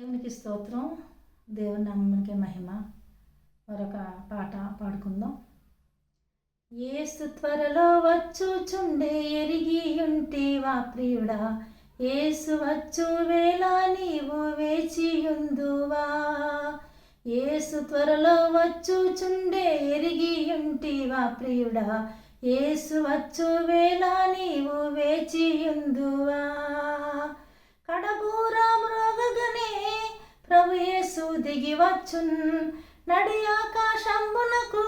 దేవునికి స్తోత్రం. దేవుని నమ్మకే మహిమ. మరొక పాట పాడుకుందాం. ఏసు త్వరలో వచ్చుచుండే ఎరిగి ఉంటేవా ప్రియుడా. ఏసు వచ్చు వేళ నీవు వేచియుందువా ఏసు త్వరలో వచ్చుచుండే ఎరిగి ఉంటివా ప్రియుడా. ఏసు వచ్చు వేళ నీ ప్రభు యేసు దిగి వచ్చున్. నడి ఆకాశంబునకు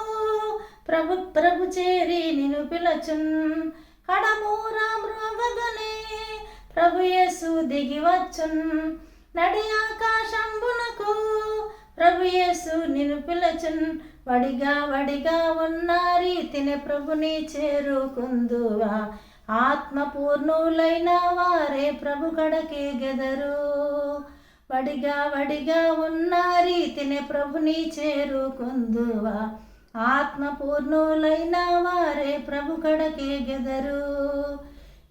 ప్రభు ప్రభు చేరి నిను పిలచున్. కడబూర మ్రోగగనే ప్రభు యేసు దిగి వచ్చున్. నడి ఆకాశంబునకు ప్రభు యేసు నిను పిలచున్. వడిగా వడిగా ఉన్న రీతిని ప్రభుని చేరుకుందువా. ఆత్మపూర్ణులైన వారే ప్రభు కడకే గెదరు. వడిగా వడిగా ఉన్న రీతిని ప్రభుని చేరుకుందువా. ఆత్మపూర్ణులైన వారే ప్రభు కడకే గెదరు.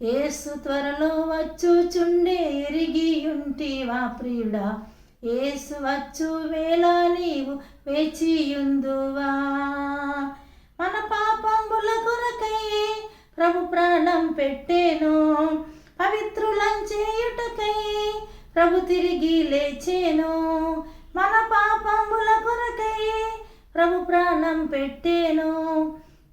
ఏసు త్వరలో వచ్చుచుండే ఎరిగి ఉంటివా ప్రియుడా. ఏసు వచ్చు వేళ నీవు వేచియుందువా మన పాపంబుల కొరకై ప్రభు ప్రాణం పెట్టేను. పవిత్రులం చేయుటకై ప్రభు తిరిగి లేచేను. మన పాపముల కొరకై ప్రభు ప్రాణం పెట్టేను.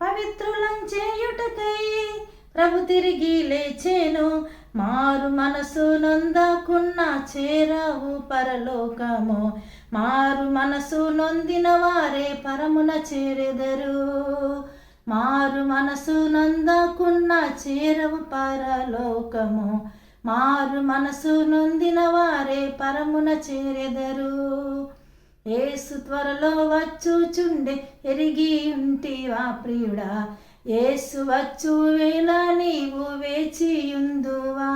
పవిత్రులం చేయుటకై ప్రభు తిరిగి లేచేను. మారు మనసు నొందకున్న చేరావు పరలోకము. మారు మనసు నొందిన వారే పరమున చేరెదరు. మారు మనసు నందకున్న చేరవు పరలోకము. మారు మనసు నొందిన వారే పరమున చేరెదరు. ఏసు త్వరలో వచ్చుచుండే ఎరిగి ఉంటివా ప్రియుడా? ఏసు వచ్చు వేళ నీవు వేచియుందువా?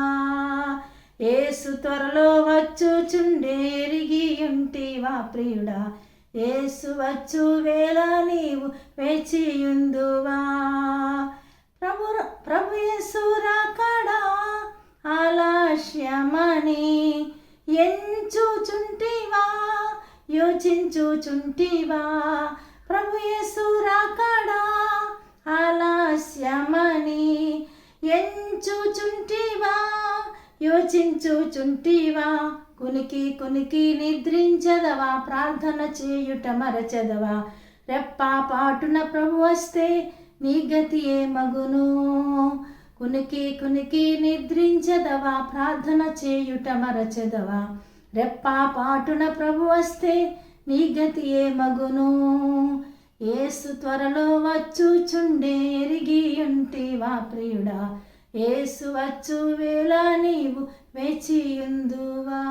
ఏసు త్వరలో వచ్చుచుండే ఎరిగి ఉంటివా ప్రియుడా? ఏసు వచ్చు వేళ నీవు వేచియుందువా? ప్రభు ప్రభు యేసు రాకడా ఆలస్యమని ఎంచుచుంటివా యోచించుచుంటివా? ప్రభు యేసు రాకడా? ఆలస్యమని ఎంచుచుంటివా యోచించుచుంటివా? కునికి కునికి నిద్రించదవా ప్రార్థన చేయుట మరచదవా? రెప్ప పాటున ప్రభు వస్తే నీ గతి ఏ మగును. కునికి కునికి నిద్రించదవా ప్రార్థన చేయుట మరచదవా? రెప్పా పాటున ప్రభు వస్తే నీ గతి ఏ మగును ఏసు త్వరలో వచ్చుచుండే ఎరిగి ఉంటివా ప్రియుడా? ఏసు వచ్చు వేళ నీవు వేచియుందువా?